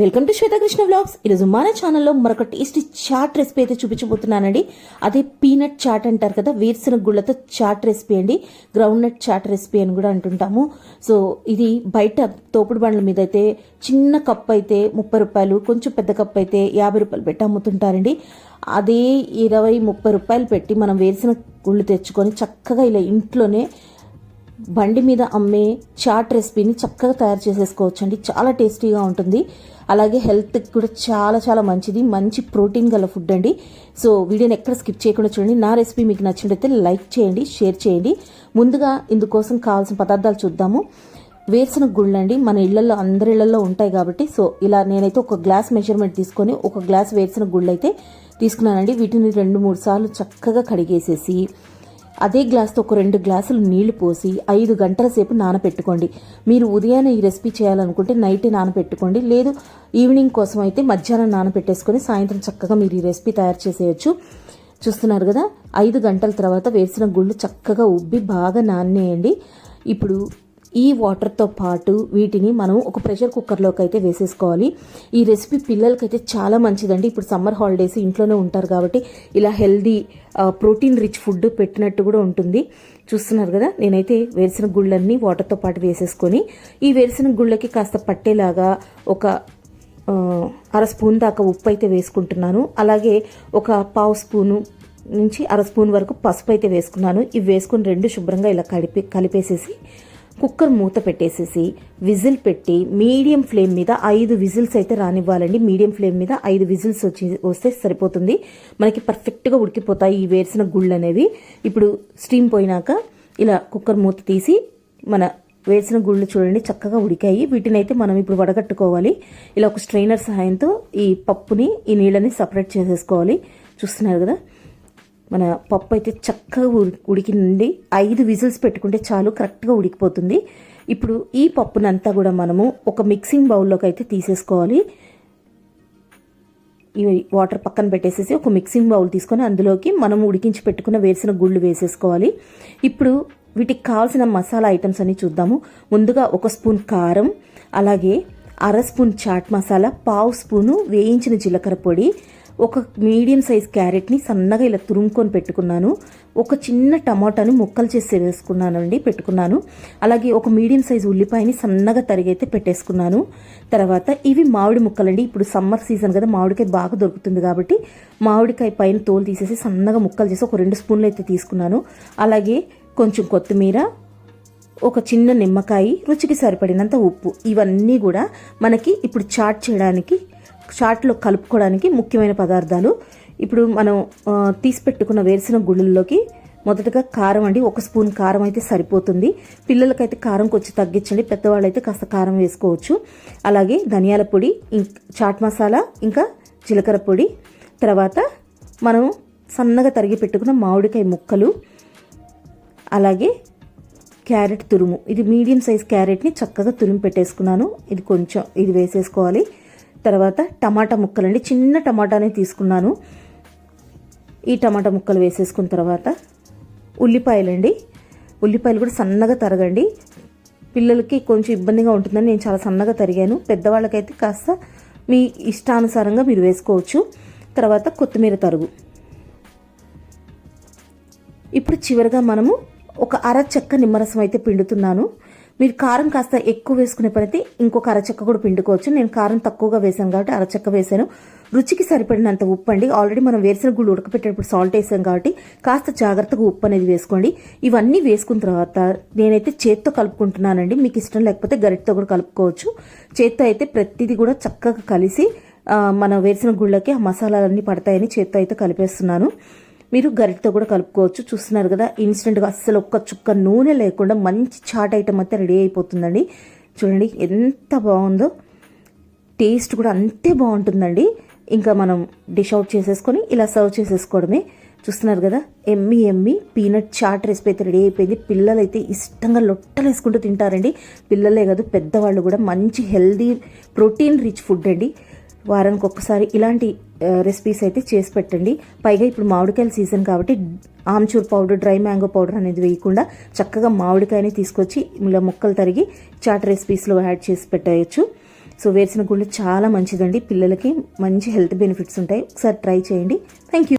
Welcome to Swetha Krishna vlogs ఈరోజు మన ఛానల్లో మరొక టేస్టీ చాట్ రెసిపీ అయితే చూపించబోతున్నానండి. అదే పీనట్ చాట్ అంటారు కదా వేరుశనగ గుళ్ళతో చాట్ రెసిపీ అండి. గ్రౌండ్ నట్ చాట్ రెసిపీ అని కూడా అంటుంటాము. సో ఇది బయట తోపుడు బండ్ల మీద అయితే చిన్న కప్ అయితే ముప్పై రూపాయలు కొంచెం పెద్ద కప్ అయితే యాభై రూపాయలు పెట్టి అమ్ముతుంటారండి. అదే ఇరవై ముప్పై రూపాయలు పెట్టి మనం వేరుశనగ గుళ్ళు తెచ్చుకొని చక్కగా ఇలా ఇంట్లోనే బండి మీద అమ్మే చాట్ రెసిపీని చక్కగా తయారు చేసేసుకోవచ్చు అండి చాలా టేస్టీగా ఉంటుంది. అలాగే హెల్త్కి కూడా చాలా చాలా మంచిది. మంచి ప్రోటీన్ గల ఫుడ్ అండి. సో వీడియోని ఎక్కడ స్కిప్ చేయకుండా చూడండి. నా రెసిపీ మీకు నచ్చినట్టయితే లైక్ చేయండి షేర్ చేయండి. ముందుగా ఇందుకోసం కావాల్సిన పదార్థాలు చూద్దాము. వేసిన గుళ్ళండి. మన ఇళ్ళలో అందరి ఇళ్ళలో ఉంటాయి కాబట్టి సో ఇలా నేనైతే ఒక గ్లాస్ మెజర్మెంట్ తీసుకొని ఒక గ్లాస్ వేసిన గుళ్ళు అయితే తీసుకున్నానండి. వీటిని రెండు మూడు సార్లు చక్కగా కడిగేసేసి అదే గ్లాస్తో ఒక రెండు గ్లాసులు నీళ్ళు పోసి ఐదు గంటల సేపు నానపెట్టుకోండి. మీరు ఉదయాన్నే ఈ రెసిపీ చేయాలనుకుంటే నైట్ నానపెట్టుకోండి. లేదు ఈవినింగ్ కోసం అయితే మధ్యాహ్నం నానపెట్టేసుకొని సాయంత్రం చక్కగా మీరు ఈ రెసిపీ తయారు చేసేయచ్చు. చూస్తున్నారు కదా ఐదు గంటల తర్వాత వేసిన గుళ్ళు చక్కగా ఉబ్బి బాగా నానేయండి ఇప్పుడు ఈ వాటర్తో పాటు వీటిని మనం ఒక ప్రెషర్ కుక్కర్లోకి అయితే వేసేసుకోవాలి. ఈ రెసిపీ పిల్లలకైతే చాలా మంచిదండి. ఇప్పుడు సమ్మర్ హాలిడేస్ ఇంట్లోనే ఉంటారు కాబట్టి ఇలా హెల్దీ ప్రోటీన్ రిచ్ ఫుడ్ పెట్టినట్టు కూడా ఉంటుంది. చూస్తున్నారు కదా? నేనైతే వేరుసిన గుళ్ళన్నీ వాటర్తో పాటు వేసేసుకొని ఈ వేరుసిన గుళ్ళకి కాస్త పట్టేలాగా ఒక అర స్పూన్ దాకా ఉప్పు అయితే వేసుకుంటున్నాను. అలాగే ఒక పావు స్పూను నుంచి అర స్పూన్ వరకు పసుపు అయితే వేసుకున్నాను. ఇవి వేసుకుని రెండు శుభ్రంగా ఇలా కలిపి కలిపేసేసి కుక్కర్ మూత పెట్టేసేసి విజిల్ పెట్టి మీడియం ఫ్లేమ్ మీద ఐదు విజిల్స్ అయితే రానివ్వాలండి. మీడియం ఫ్లేమ్ మీద ఐదు విజిల్స్ వచ్చి వస్తే సరిపోతుంది. మనకి పర్ఫెక్ట్గా ఉడికిపోతాయి ఈ వేసిన గుళ్ళు అనేవి ఇప్పుడు స్టీమ్ పోయినాక ఇలా కుక్కర్ మూత తీసి మన వేసిన గుళ్ళు చూడండి చక్కగా ఉడికాయి. వీటిని అయితే మనం ఇప్పుడు వడగట్టుకోవాలి. ఇలా ఒక స్ట్రైనర్ సహాయంతో ఈ పప్పుని ఈ నీళ్ళని సపరేట్ చేసేసుకోవాలి. చూస్తున్నారు కదా? మన పప్పు అయితే చక్కగా ఉడికింది ఐదు విజిల్స్ పెట్టుకుంటే చాలు కరెక్ట్గా ఉడికిపోతుంది. ఇప్పుడు ఈ పప్పునంతా కూడా మనము ఒక మిక్సింగ్ బౌల్లోకి అయితే తీసేసుకోవాలి. ఈ వాటర్ పక్కన పెట్టేసేసి ఒక మిక్సింగ్ బౌల్ తీసుకొని అందులోకి మనం ఉడికించి పెట్టుకున్న వేసిన గుళ్ళు వేసేసుకోవాలి. ఇప్పుడు వీటికి కావాల్సిన మసాలా ఐటమ్స్ అన్ని చూద్దాము. ముందుగా ఒక స్పూన్ కారం అలాగే అర స్పూన్ చాట్ మసాలా పావు స్పూను వేయించిన జీలకర్ర పొడి ఒక మీడియం సైజ్ క్యారెట్ని సన్నగా ఇలా తురుముకొని పెట్టుకున్నాను. ఒక చిన్న టమాటాని ముక్కలు చేసి వేసుకున్నానండి పెట్టుకున్నాను. అలాగే ఒక మీడియం సైజ్ ఉల్లిపాయని సన్నగా తరిగైతే పెట్టేసుకున్నాను. తర్వాత ఇవి మామిడి ముక్కలండి. ఇప్పుడు సమ్మర్ సీజన్ కదా మామిడికాయ బాగా దొరుకుతుంది కాబట్టి మామిడికాయ పైన తోలు తీసేసి సన్నగా ముక్కలు చేసి ఒక రెండు స్పూన్లు అయితే తీసుకున్నాను. అలాగే కొంచెం కొత్తిమీర ఒక చిన్న నిమ్మకాయ రుచికి సరిపడినంత ఉప్పు. ఇవన్నీ కూడా మనకి ఇప్పుడు చాట్ చేయడానికి చాట్లో కలుపుకోవడానికి ముఖ్యమైన పదార్థాలు. ఇప్పుడు మనం తీసి పెట్టుకున్న వేరుసిన గుళ్ళల్లోకి మొదటగా కారం అండి. ఒక స్పూన్ కారం అయితే సరిపోతుంది. పిల్లలకైతే కారం కొంచెం తగ్గించండి. పెద్దవాళ్ళు అయితే కాస్త కారం వేసుకోవచ్చు. అలాగే ధనియాల పొడి చాట్ మసాలా ఇంకా జీలకర్ర పొడి. తర్వాత మనం సన్నగా తరిగి పెట్టుకున్న మామిడికాయ ముక్కలు. అలాగే క్యారెట్ తురుము. ఇది మీడియం సైజ్ క్యారెట్ని చక్కగా తురుము పెట్టేసుకున్నాను. ఇది కొంచెం ఇది వేసేసుకోవాలి. తర్వాత టమాటా ముక్కలండి. చిన్న టమాటాని తీసుకున్నాను. ఈ టమాటా ముక్కలు వేసేసుకున్న తర్వాత ఉల్లిపాయలండి. ఉల్లిపాయలు కూడా సన్నగా తరగండి. పిల్లలకి కొంచెం ఇబ్బందిగా ఉంటుందని నేను చాలా సన్నగా తరిగాను. పెద్దవాళ్ళకైతే కాస్త మీ ఇష్టానుసారంగా మీరు వేసుకోవచ్చు. తర్వాత కొత్తిమీర తరుగు. ఇప్పుడు చివరిగా మనము ఒక అర చెక్క నిమ్మరసం అయితే పిండుతున్నాను. మీరు కారం కాస్త ఎక్కువ వేసుకునే పనైతే ఇంకొక అరచక్క కూడా పిండుకోవచ్చు. నేను కారం తక్కువగా వేసాను కాబట్టి అరచెక్క వేసాను రుచికి సరిపడినంత ఉప్పు అండి. ఆల్రెడీ మనం వేసిన గుళ్ళు ఉడకపెట్టేటప్పుడు సాల్ట్ వేసాం కాబట్టి కాస్త జాగ్రత్తగా ఉప్పు అనేది వేసుకోండి. ఇవన్నీ వేసుకున్న తర్వాత నేనైతే చేత్తో కలుపుకుంటున్నానండి. మీకు ఇష్టం లేకపోతే గరిటతో కూడా కలుపుకోవచ్చు. చేత్తో అయితే ప్రతిదీ కూడా చక్కగా కలిసి మన వేసిన గుళ్ళకి ఆ మసాలాలన్నీ పడతాయని చేత్తో అయితే కలిపేస్తున్నాను. మీరు గరిటతో కూడా కలుపుకోవచ్చు. చూస్తున్నారు కదా ఇన్స్టెంట్గా అస్సలు ఒక్క చుక్క నూనె లేకుండా మంచి చాట్ ఐటమ్ అయితే రెడీ అయిపోతుందండి. చూడండి ఎంత బాగుందో. టేస్ట్ కూడా అంతే బాగుంటుందండి. ఇంకా మనం డిష్ అవుట్ చేసేసుకొని ఇలా సర్వ్ చేసేసుకోవడమే. చూస్తున్నారు కదా yummy yummy peanut chat recipe అయితే రెడీ అయిపోయింది. పిల్లలు అయితే ఇష్టంగా లొట్టలు వేసుకుంటూ తింటారండి. పిల్లలే కాదు పెద్దవాళ్ళు కూడా మంచి హెల్దీ ప్రోటీన్ రిచ్ ఫుడ్ అండి. వారానికి ఒక్కసారి ఇలాంటి రెసిపీస్ అయితే చేసి పెట్టండి. పైగా ఇప్పుడు మామిడికాయల సీజన్ కాబట్టి amchur powder dry mango powder అనేది వేయకుండా చక్కగా మామిడికాయని తీసుకొచ్చి ఇలా ముక్కలు తరిగి చాట్ రెసిపీస్లో యాడ్ చేసి పెట్టేయచ్చు సో వేరుశనగ గుళ్ళు చాలా మంచిదండి. పిల్లలకి మంచి హెల్త్ బెనిఫిట్స్ ఉంటాయి. ఒకసారి ట్రై చేయండి. Thank you